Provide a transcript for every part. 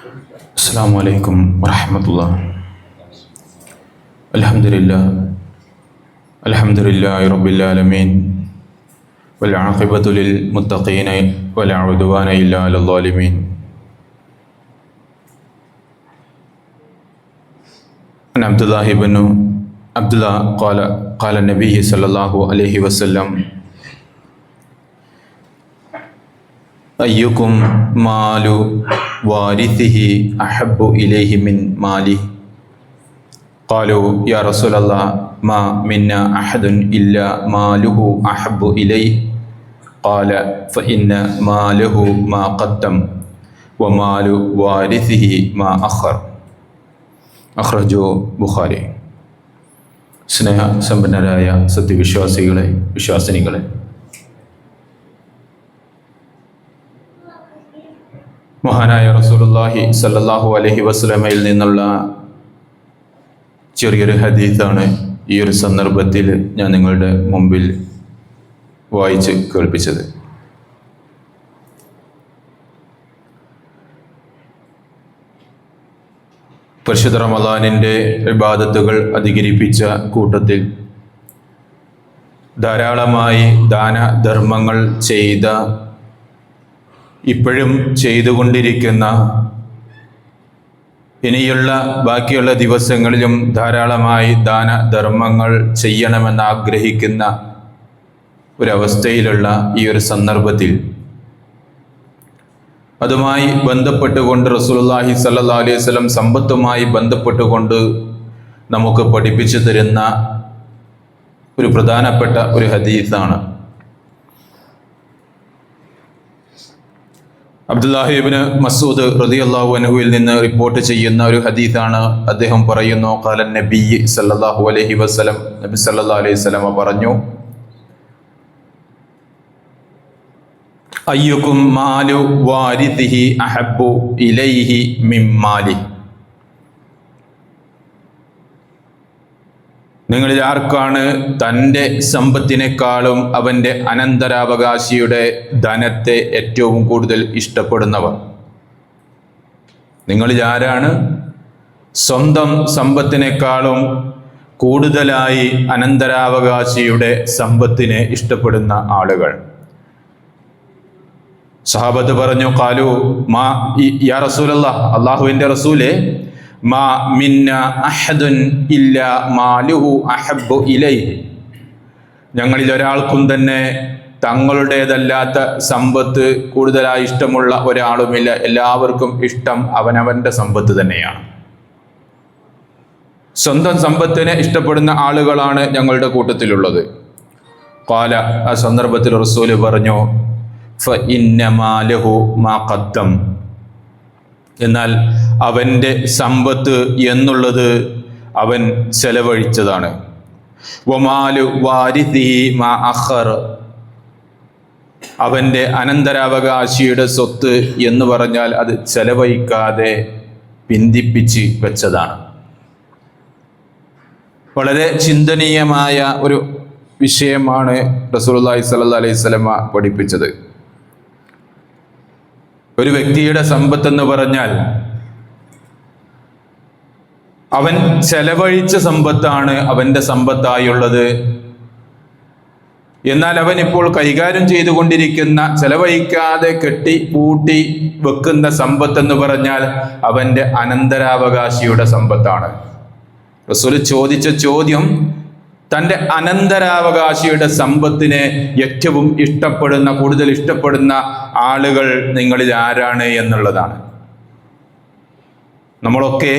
السلام عليكم ورحمة الله الحمد لله الحمد لله رب العالمين والعاقبة للمتقين ولا عدوان إلا على الظالمين عن عبد الله بن عبد الله قال قال النبي صلى الله عليه وسلم أيكم مال وارثه أحب إليه من ماله قالوا يا رسول الله ما منا أحد إلا ماله أحب إليه قال فإن ماله ما قدم ومال وارثه ما أخر അഖ്റജു ബുഖാരി സ്നേഹ സമ്പന്നരായ സത്യവിശ്വാസികളെ വിശ്വാസിനികളെ മഹാനായ റസൂലുള്ളാഹി സല്ലല്ലാഹു അലൈഹി വസല്ലമയിൽ നിന്നുള്ള ചെറിയൊരു ഹദീത്താണ് ഈ ഒരു സന്ദർഭത്തിൽ ഞാൻ നിങ്ങളുടെ മുമ്പിൽ വായിച്ച് കേൾപ്പിച്ചത്. പരിശുദ്ധ റമദാനിന്റെ ഇബാദത്തുകൾ അധികരിപ്പിച്ച കൂട്ടത്തിൽ ധാരാളമായി ദാനധർമ്മങ്ങൾ ചെയ്ത ഇപ്പോഴും ചെയ്തുകൊണ്ടിരിക്കുന്ന ഇനിയുള്ള ബാക്കിയുള്ള ദിവസങ്ങളിലും ധാരാളമായി ദാനധർമ്മങ്ങൾ ചെയ്യണമെന്ന് ആഗ്രഹിക്കുന്ന ഒരവസ്ഥയിലുള്ള ഈ ഒരു സന്ദർഭത്തിൽ അതുമായി ബന്ധപ്പെട്ടുകൊണ്ട് റസൂലുള്ളാഹി സല്ലല്ലാഹു അലൈഹി വസല്ലം സമ്പത്തുമായി ബന്ധപ്പെട്ടുകൊണ്ട് നമുക്ക് പഠിപ്പിച്ചു തരുന്ന ഒരു പ്രധാനപ്പെട്ട ഒരു ഹദീസാണ്. അബ്ദുല്ലാഹിബിന് മസൂദ് റതി അള്ളാഹു അൻഹുവിൽ നിന്ന് റിപ്പോർട്ട് ചെയ്യുന്ന ഒരു ഹദീസാണ് അദ്ദേഹം പറയുന്നു കാലൻ നബി സല്ലാഹു അലഹി വസ്ലം നബി സല്ലാ അലൈഹി സ്വലമ പറഞ്ഞു അയ്യുക്കും മാലു വാരിദിഹി അഹബു ഇലൈഹി മിമ്മാലി നിങ്ങളിൽ ആർക്കാണ് തന്റെ സമ്പത്തിനേക്കാളും അവന്റെ അനന്തരാവകാശിയുടെ ധനത്തെ ഏറ്റവും കൂടുതൽ ഇഷ്ടപ്പെടുന്നവർ? നിങ്ങളിൽ ആരാണ് സ്വന്തം സമ്പത്തിനേക്കാളും കൂടുതലായി അനന്തരാവകാശിയുടെ സമ്പത്തിനെ ഇഷ്ടപ്പെടുന്ന ആളുകൾ? സഹാബത്ത് പറഞ്ഞു കാലു മാ യാ റസൂലല്ല അള്ളാഹുവിന്റെ റസൂലെ മാ മിന്ന അഹദുൻ ഇല്ല മാലുഹു അഹബു ഇലൈഹി. ഞങ്ങളിൽ ഒരാൾക്കും തന്നെ തങ്ങളുടേതല്ലാത്ത സമ്പത്ത് കൂടുതലായി ഇഷ്ടമുള്ള ഒരാളുമില്ല. എല്ലാവർക്കും ഇഷ്ടം അവനവന്റെ സമ്പത്ത് തന്നെയാണ്. സ്വന്തം സമ്പത്തിനെ ഇഷ്ടപ്പെടുന്ന ആളുകളാണ് ഞങ്ങളുടെ കൂട്ടത്തിലുള്ളത്. കാല ആ സന്ദർഭത്തിൽ റസൂൽ പറഞ്ഞു ഫ ഇന്നമാലഹു മാ ഖദ്ദം. എന്നാൽ അവന്റെ സമ്പത്ത് എന്നുള്ളത് അവൻ ചെലവഴിച്ചതാണ്. വമാലു വാരിദിഹി മാ അഖർ. അവന്റെ അനന്തരാവകാശിയുടെ സ്വത്ത് എന്ന് പറഞ്ഞാൽ അത് ചെലവഴിക്കാതെ പിന്തിപ്പിച്ച് വെച്ചതാണ്. വളരെ ചിന്തനീയമായ ഒരു വിഷയമാണ് റസൂലുള്ളാഹി സ്വല്ലല്ലാഹി അലൈഹി സ്വലമ പഠിപ്പിച്ചത്. ഒരു വ്യക്തിയുടെ സമ്പത്ത് എന്ന് പറഞ്ഞാൽ അവൻ ചെലവഴിച്ച സമ്പത്താണ് അവന്റെ സമ്പത്തായുള്ളത്. എന്നാൽ അവൻ ഇപ്പോൾ കൈകാര്യം ചെയ്തുകൊണ്ടിരിക്കുന്ന ചെലവഴിക്കാതെ കെട്ടി പൂട്ടി വെക്കുന്ന സമ്പത്ത് എന്ന് പറഞ്ഞാൽ അവന്റെ അനന്തരാവകാശിയുടെ സമ്പത്താണ്. റസൂൽ ചോദിച്ച ചോദ്യം തന്റെ അനന്തരാവകാശിയുടെ സമ്പത്തിനെ ഏറ്റവും ഇഷ്ടപ്പെടുന്ന കൂടുതൽ ഇഷ്ടപ്പെടുന്ന ആളുകൾ നിങ്ങളിൽ ആരാണ് എന്നുള്ളതാണ്. നമ്മളൊക്കെ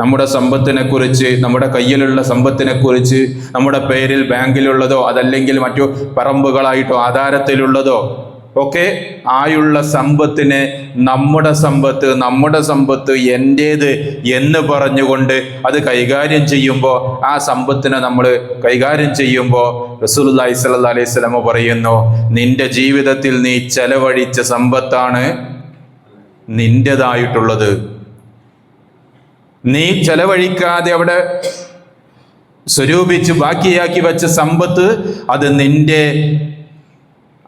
നമ്മുടെ സമ്പത്തിനെ കുറിച്ച് നമ്മുടെ കയ്യിലുള്ള സമ്പത്തിനെ കുറിച്ച് നമ്മുടെ പേരിൽ ബാങ്കിലുള്ളതോ അതല്ലെങ്കിൽ മറ്റു പറമ്പുകളായിട്ടോ ആധാരത്തിലുള്ളതോ ഒക്കെ ആയുള്ള സമ്പത്തിനെ നമ്മുടെ സമ്പത്ത് നമ്മുടെ സമ്പത്ത് എന്റേത് എന്ന് പറഞ്ഞുകൊണ്ട് അത് കൈകാര്യം ചെയ്യുമ്പോൾ ആ സമ്പത്തിനെ നമ്മൾ കൈകാര്യം ചെയ്യുമ്പോൾ റസൂലുള്ളാഹി സ്വല്ലല്ലാഹി അലൈഹി സ്വലമ പറയുന്നു നിന്റെ ജീവിതത്തിൽ നീ ചെലവഴിച്ച സമ്പത്താണ് നിന്റേതായിട്ടുള്ളത് നീ ചെലവഴിക്കാതെ അവിടെ സ്വരൂപിച്ച് ബാക്കിയാക്കി വെച്ച സമ്പത്ത് അത് നിന്റെ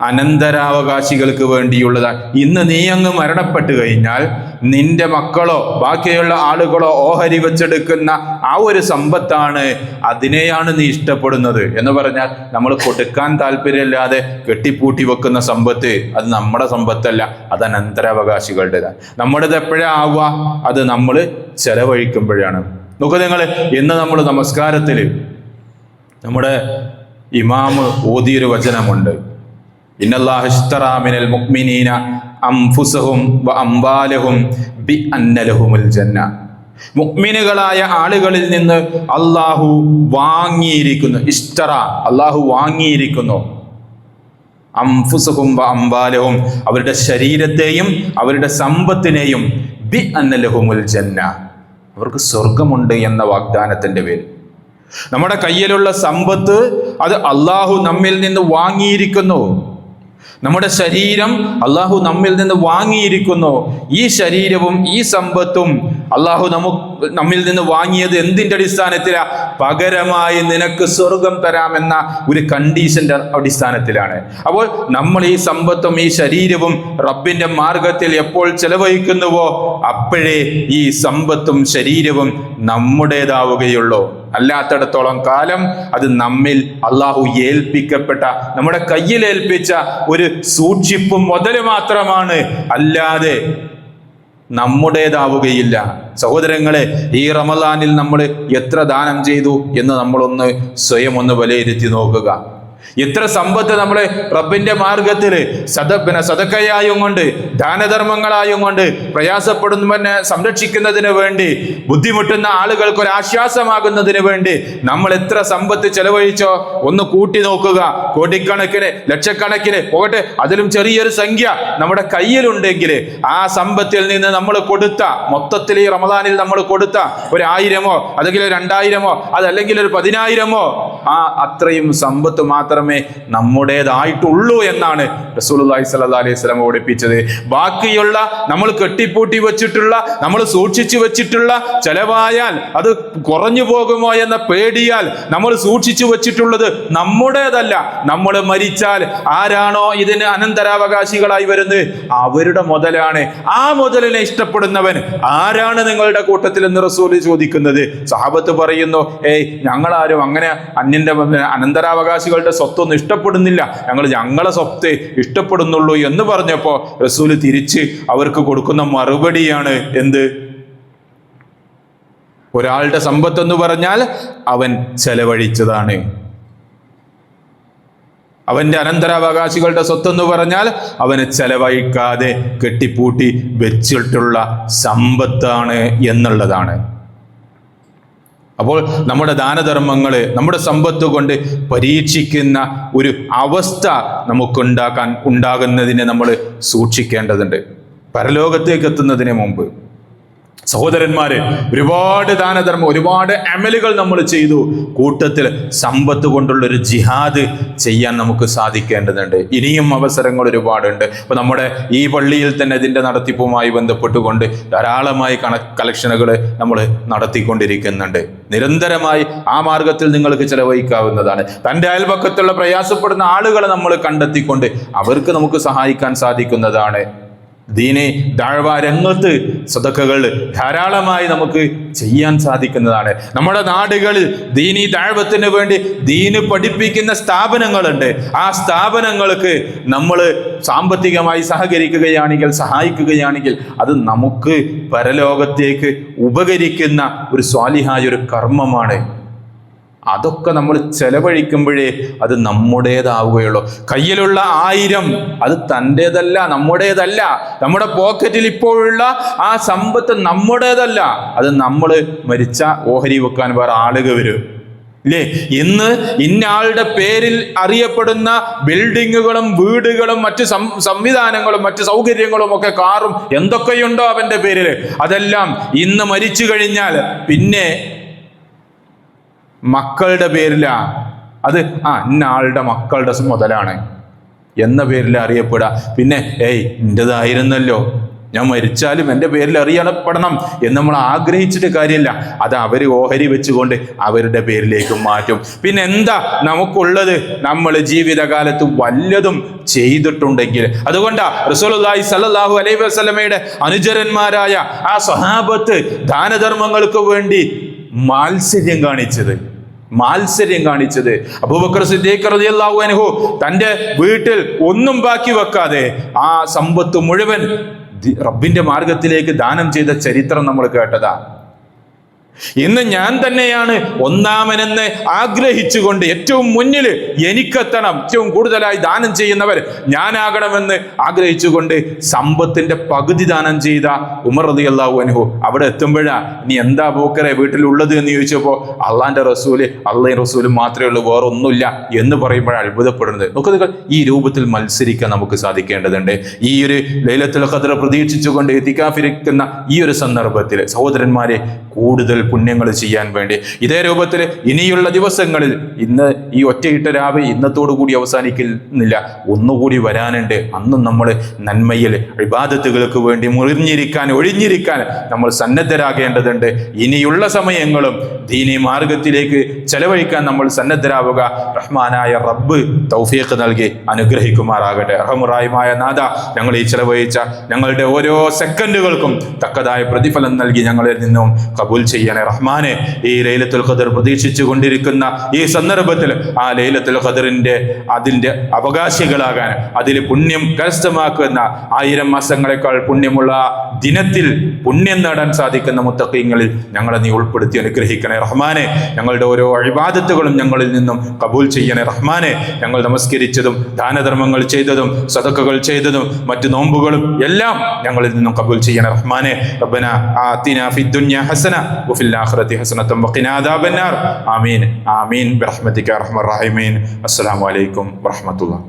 അനന്തരാവകാശികൾക്ക് വേണ്ടിയുള്ളതാണ് ഇന്ന് നീ അങ്ങ് മരണപ്പെട്ടു കഴിഞ്ഞാൽ നിന്റെ മക്കളോ ബാക്കിയുള്ള ആളുകളോ ഓഹരി വെച്ചെടുക്കുന്ന ആ ഒരു സമ്പത്താണ് അതിനെയാണ് നീ ഇഷ്ടപ്പെടുന്നത് എന്ന് പറഞ്ഞാൽ നമ്മൾ കൊടുക്കാൻ താല്പര്യമില്ലാതെ കെട്ടിപ്പൂട്ടി വെക്കുന്ന സമ്പത്ത് അത് നമ്മുടെ സമ്പത്തല്ല അത് അനന്തരാവകാശികളുടേതാണ് നമ്മുടേത് എപ്പോഴാ ആവുക? അത് നമ്മൾ ചെലവഴിക്കുമ്പോഴാണ്. നോക്കൂ നിങ്ങൾ ഇന്ന് നമ്മൾ നമസ്കാരത്തിൽ നമ്മുടെ ഇമാമ് ഓതിയൊരു വചനമുണ്ട്. മുഅ്മിനുകളായ ആളുകളിൽ നിന്ന് അള്ളാഹു വാങ്ങിയിരിക്കുന്നു. ഇഷ്ടറ അള്ളാഹു വാങ്ങിയിരിക്കുന്നു. അംഫുസഹും വ അംവാലഹും അവരുടെ ശരീരത്തെയും അവരുടെ സമ്പത്തിനെയും ബി അന്നലഹുമുൽ ജന്ന. അവർക്ക് സ്വർഗമുണ്ട് എന്ന വാഗ്ദാനത്തിന്റെ പേര് നമ്മുടെ കയ്യിലുള്ള സമ്പത്ത് അത് അള്ളാഹു നമ്മിൽ നിന്ന് വാങ്ങിയിരിക്കുന്നു. നമ്മുടെ ശരീരം അള്ളാഹു നമ്മിൽ നിന്ന് വാങ്ങിയിരിക്കുന്നു. ഈ ശരീരവും ഈ സമ്പത്തും അള്ളാഹു നമു നമ്മിൽ നിന്ന് വാങ്ങിയത് എന്തിന്റെ അടിസ്ഥാനത്തിലാ? പകരമായി നിനക്ക് സ്വർഗം തരാമെന്ന ഒരു കണ്ടീഷന്റെ അടിസ്ഥാനത്തിലാണ്. അപ്പോൾ നമ്മൾ ഈ സമ്പത്തും ഈ ശരീരവും റബ്ബിന്റെ മാർഗത്തിൽ എപ്പോൾ ചെലവഴിക്കുന്നുവോ അപ്പോഴേ ഈ സമ്പത്തും ശരീരവും നമ്മുടേതാവുകയുള്ളൂ. അല്ലാത്തിടത്തോളം കാലം അത് നമ്മിൽ അള്ളാഹു ഏൽപ്പിക്കപ്പെട്ട നമ്മുടെ കയ്യിൽ ഏൽപ്പിച്ച ഒരു സൂക്ഷിപ്പും മുതൽ മാത്രമാണ്. അല്ലാതെ നമ്മുടേതാവുകയില്ല. സഹോദരങ്ങളെ ഈ റമദാനിൽ നമ്മൾ എത്ര ദാനം ചെയ്തു എന്ന് നമ്മളൊന്ന് സ്വയം ഒന്ന് വിലയിരുത്തി നോക്കുക. എത്ര സമ്പത്ത് നമ്മളെ റബ്ബിന്റെ മാർഗത്തിൽ സദ പിന്നെ സതക്കയായും കൊണ്ട് ദാനധർമ്മങ്ങളായും കൊണ്ട് പ്രയാസപ്പെടുന്നവനെ സംരക്ഷിക്കുന്നതിന് വേണ്ടി ബുദ്ധിമുട്ടുന്ന ആളുകൾക്ക് ഒരു ആശ്വാസമാകുന്നതിന് വേണ്ടി നമ്മൾ എത്ര സമ്പത്ത് ചെലവഴിച്ചോ ഒന്ന് കൂട്ടി നോക്കുക. കോടിക്കണക്കിന് ലക്ഷക്കണക്കിന് പോകട്ടെ അതിലും ചെറിയൊരു സംഖ്യ നമ്മുടെ കയ്യിലുണ്ടെങ്കിൽ ആ സമ്പത്തിൽ നിന്ന് നമ്മൾ കൊടുത്ത മൊത്തത്തിൽ ഈ റമദാനിൽ നമ്മൾ കൊടുത്ത ഒരു ആയിരമോ അല്ലെങ്കിൽ രണ്ടായിരമോ അതല്ലെങ്കിൽ ഒരു പതിനായിരമോ ആ അത്രയും സമ്പത്ത് മാത്രമേ നമ്മുടേതായിട്ടുള്ളൂ എന്നാണ് റസൂലുള്ളാഹി സ്വല്ലല്ലാഹി അലൈഹി സ്വലം ഓടിപ്പിച്ചത്. ബാക്കിയുള്ള നമ്മൾ കെട്ടിപ്പൂട്ടി വെച്ചിട്ടുള്ള നമ്മൾ സൂക്ഷിച്ചു വെച്ചിട്ടുള്ള ചെലവായാൽ അത് കുറഞ്ഞു പോകുമോ എന്ന പേടിയാൽ നമ്മൾ സൂക്ഷിച്ചു വെച്ചിട്ടുള്ളത് നമ്മുടേതല്ല. നമ്മൾ മരിച്ചാൽ ആരാണോ ഇതിന് അനന്തരാവകാശികളായി വരുന്നത്? അവരുടെ മുതലാണ്. ആ മുതലിനെ ഇഷ്ടപ്പെടുന്നവൻ ആരാണ് നിങ്ങളുടെ കൂട്ടത്തിൽ എന്ന് റസൂൽ ചോദിക്കുന്നത്? സഹാബത്ത് പറയുന്നു ഏയ് ഞങ്ങളാരും അങ്ങനെ അന്യന്റെ അനന്തരാവകാശികളുടെ സ്വത്തൊന്നും ഇഷ്ടപ്പെടുന്നില്ല. ഞങ്ങൾ ഞങ്ങളെ സ്വത്ത് ഇഷ്ടപ്പെടുന്നുള്ളൂ എന്ന് പറഞ്ഞപ്പോൾ റസൂൽ തിരിച്ച് അവർക്ക് കൊടുക്കുന്ന മറുപടിയാണ് എന്ത്? ഒരാളുടെ സമ്പത്ത് എന്ന് പറഞ്ഞാൽ അവൻ ചെലവഴിച്ചതാണ്. അവന്റെ അനന്തരാവകാശികളുടെ സ്വത്ത് എന്ന് പറഞ്ഞാൽ അവന് ചെലവഴിക്കാതെ കെട്ടിപ്പൂട്ടി വെച്ചിട്ടുള്ള സമ്പത്താണ് എന്നുള്ളതാണ്. അപ്പോൾ നമ്മുടെ ദാനധർമ്മങ്ങൾ നമ്മുടെ സമ്പത്ത് കൊണ്ട് പരീക്ഷിക്കുന്ന ഒരു അവസ്ഥ നമുക്കുണ്ടാക്കാൻ ഉണ്ടാകുന്നതിനെ നമ്മൾ സൂക്ഷിക്കേണ്ടതുണ്ട്. പരലോകത്തേക്ക് എത്തുന്നതിന് മുമ്പ് സഹോദരന്മാര് ഒരുപാട് ദാനധർമ്മം ഒരുപാട് അമലുകൾ നമ്മൾ ചെയ്തു. കൂട്ടത്തിൽ സമ്പത്ത് കൊണ്ടുള്ള ഒരു ജിഹാദ് ചെയ്യാൻ നമുക്ക് സാധിക്കേണ്ടതുണ്ട്. ഇനിയും അവസരങ്ങൾ ഒരുപാടുണ്ട്. അപ്പോൾ നമ്മുടെ ഈ പള്ളിയിൽ തന്നെ ഇതിന്റെ നടത്തിപ്പുമായി ബന്ധപ്പെട്ടുകൊണ്ട് ധാരാളമായി കണ കളക്ഷനുകൾ നമ്മൾ നടത്തിക്കൊണ്ടിരിക്കുന്നുണ്ട്. നിരന്തരമായി ആ മാർഗത്തിൽ നിങ്ങൾക്ക് ചെലവഴിക്കാവുന്നതാണ്. തന്റെ അയൽപക്കത്തുള്ള പ്രയാസപ്പെടുന്ന ആളുകളെ നമ്മൾ കണ്ടെത്തിക്കൊണ്ട് അവർക്ക് നമുക്ക് സഹായിക്കാൻ സാധിക്കുന്നതാണ്. ദീനെ ദാഴ്വ രംഗത്ത് സദക്കകൾ ധാരാളമായി നമുക്ക് ചെയ്യാൻ സാധിക്കുന്നതാണ്. നമ്മുടെ നാടുകളിൽ ദീനി താഴ്വത്തിന് വേണ്ടി ദീന് പഠിപ്പിക്കുന്ന സ്ഥാപനങ്ങളുണ്ട്. ആ സ്ഥാപനങ്ങൾക്ക് നമ്മൾ സാമ്പത്തികമായി സഹകരിക്കുകയാണെങ്കിൽ സഹായിക്കുകയാണെങ്കിൽ അത് നമുക്ക് പരലോകത്തേക്ക് ഉപകരിക്കുന്ന ഒരു സ്വാലിഹായ ഒരു കർമ്മമാണ്. അതൊക്കെ നമ്മൾ ചെലവഴിക്കുമ്പോഴേ അത് നമ്മുടേതാവുകയുള്ളൂ. കയ്യിലുള്ള ആയിരം അത് തന്റേതല്ല നമ്മുടേതല്ല. നമ്മുടെ പോക്കറ്റിൽ ഇപ്പോഴുള്ള ആ സമ്പത്ത് നമ്മുടേതല്ല. അത് നമ്മൾ മരിച്ച ഓഹരി വെക്കാൻ വേറെ ആളുകൾ വരും. ഇല്ലേ? ഇന്ന് ഇന്നയാളുടെ പേരിൽ അറിയപ്പെടുന്ന ബിൽഡിങ്ങുകളും വീടുകളും മറ്റ് സംവിധാനങ്ങളും മറ്റ് സൗകര്യങ്ങളും ഒക്കെ കാറും എന്തൊക്കെയുണ്ടോ അവന്റെ പേരിൽ? അതെല്ലാം ഇന്ന് മരിച്ചു കഴിഞ്ഞാൽ പിന്നെ മക്കളുടെ പേരിലാ. അത് ആ ഇന്നാളുടെ മക്കളുടെ മുതലാണ്. എന്ന പേരിൽ അറിയപ്പെടുക പിന്നെ ഏയ് എന്റെതായിരുന്നല്ലോ ഞാൻ മരിച്ചാലും എന്റെ പേരിൽ അറിയപ്പെടണം എന്ന് നമ്മൾ ആഗ്രഹിച്ചിട്ട് കാര്യമില്ല. അത് അവർ ഓഹരി വെച്ചുകൊണ്ട് അവരുടെ പേരിലേക്ക് മാറ്റും. പിന്നെ എന്താ നമുക്കുള്ളത്? നമ്മൾ ജീവിതകാലത്ത് വല്ലതും ചെയ്തിട്ടുണ്ടെങ്കിൽ. അതുകൊണ്ടാ റസൂലുള്ളാഹി സല്ലല്ലാഹു അലൈഹി വസല്ലമയുടെ അനുചരന്മാരായ ആ സ്വഹാബത്ത് ദാനധർമ്മങ്ങൾക്ക് വേണ്ടി മാത്സര്യം കാണിച്ചത്. മാത്സര്യം കാണിച്ചത്. അബൂബക്കർ സിദ്ദീഖ് റളിയല്ലാഹു അൻഹു തന്റെ വീട്ടിൽ ഒന്നും ബാക്കി വെക്കാതെ ആ സമ്പത്ത് മുഴുവൻ റബ്ബിന്റെ മാർഗത്തിലേക്ക് ദാനം ചെയ്ത ചരിത്രം നമ്മൾ കേട്ടതാ. ഇന്ന് ഞാൻ തന്നെയാണ് ഒന്നാമനെന്ന് ആഗ്രഹിച്ചുകൊണ്ട് ഏറ്റവും മുന്നിൽ എനിക്കെത്തണം. ഏറ്റവും കൂടുതലായി ദാനം ചെയ്യുന്നവർ ഞാനാകണമെന്ന് ആഗ്രഹിച്ചുകൊണ്ട് സമ്പത്തിന്റെ പകുതി ദാനം ചെയ്ത ഉമർ റതി അള്ളാഹു അനുഹു അവിടെ എത്തുമ്പോഴാ ഇനി എന്താ പോക്കറെ വീട്ടിലുള്ളത്? എന്ന് ചോദിച്ചപ്പോൾ അള്ളാന്റെ റസൂൽ അള്ളയും റസൂലും മാത്രമേ ഉള്ളൂ വേറെ ഒന്നുമില്ല. എന്ന് പറയുമ്പോഴാണ് അത്ഭുതപ്പെടുന്നത്. നോക്കുക ഈ രൂപത്തിൽ മത്സരിക്കാൻ നമുക്ക് സാധിക്കേണ്ടതുണ്ട്. ഈ ഒരു ലൈലത്തിൽ ഖദർ പ്രതീക്ഷിച്ചുകൊണ്ട് എത്തിക്കാഫിരിക്കുന്ന ഈ ഒരു സന്ദർഭത്തിൽ സഹോദരന്മാരെ കൂടുതൽ പുണ്യങ്ങൾ ചെയ്യാൻ വേണ്ടി. ഇതേ രൂപത്തിൽ ഇനിയുള്ള ദിവസങ്ങളിൽ ഇന്ന് ഈ ഒറ്റയിട്ട രാവ് കൂടി അവസാനിക്കുന്നില്ല. ഒന്നുകൂടി വരാനുണ്ട്. അന്നും നമ്മൾ നന്മയിൽ വിവാദത്തുകൾക്ക് വേണ്ടി മുറിഞ്ഞിരിക്കാൻ ഒഴിഞ്ഞിരിക്കാൻ നമ്മൾ സന്നദ്ധരാകേണ്ടതുണ്ട്. ഇനിയുള്ള സമയങ്ങളും ദീനി മാർഗത്തിലേക്ക് ചെലവഴിക്കാൻ നമ്മൾ സന്നദ്ധരാവുക. റഹ്മാനായ റബ്ബ് തൗഫീഖ് നൽകി അനുഗ്രഹിക്കുമാറാകട്ടെ. റഹമുറായുമായ നാഥ ഞങ്ങൾ ഈ ചെലവഴിച്ച ഞങ്ങളുടെ ഓരോ സെക്കൻഡുകൾക്കും തക്കതായ പ്രതിഫലം നൽകി ഞങ്ങളിൽ നിന്നും കബൂൽ ചെയ്യണേ. റഹ്മാനെ ഈ ലൈലത്തുൽ ഖദർ പ്രതീക്ഷിച്ചു കൊണ്ടിരിക്കുന്ന ഈ സന്ദർഭത്തിൽ ആ ലൈലത്തുൽ ഖദറിന്റെ അതിന്റെ അവകാശികളാകാൻ അതിൽ പുണ്യം കരസ്ഥമാക്കുന്ന ആയിരം മാസങ്ങളെക്കാൾ പുണ്യമുള്ള ദിനത്തിൽ പുണ്യം നേടാൻ സാധിക്കുന്ന മുത്തക്കീങ്ങളിൽ ഞങ്ങളെ നീ ഉൾപ്പെടുത്തി അനുഗ്രഹിക്കണേ. റഹ്മാനെ ഞങ്ങളുടെ ഓരോ അഴിബാദത്തുകളും ഞങ്ങളിൽ നിന്നും കബൂൽ ചെയ്യണേ. റഹ്മാനെ ഞങ്ങൾ നമസ്കരിച്ചതും ദാനധർമ്മങ്ങൾ ചെയ്തതും സദക്കകൾ ചെയ്തതും മറ്റു നോമ്പുകളും എല്ലാം ഞങ്ങളിൽ നിന്നും കബൂൽ ചെയ്യണേ. റഹ്മാനെ റബ്ബന ആതിനാ ഫിദ്ദുനിയാ ഹസന حسنة وفي الآخرة حسنة وقنا عذاب النار. آمين آمين. برحمتك يا أرحم الراحمين. السلام عليكم ورحمة الله.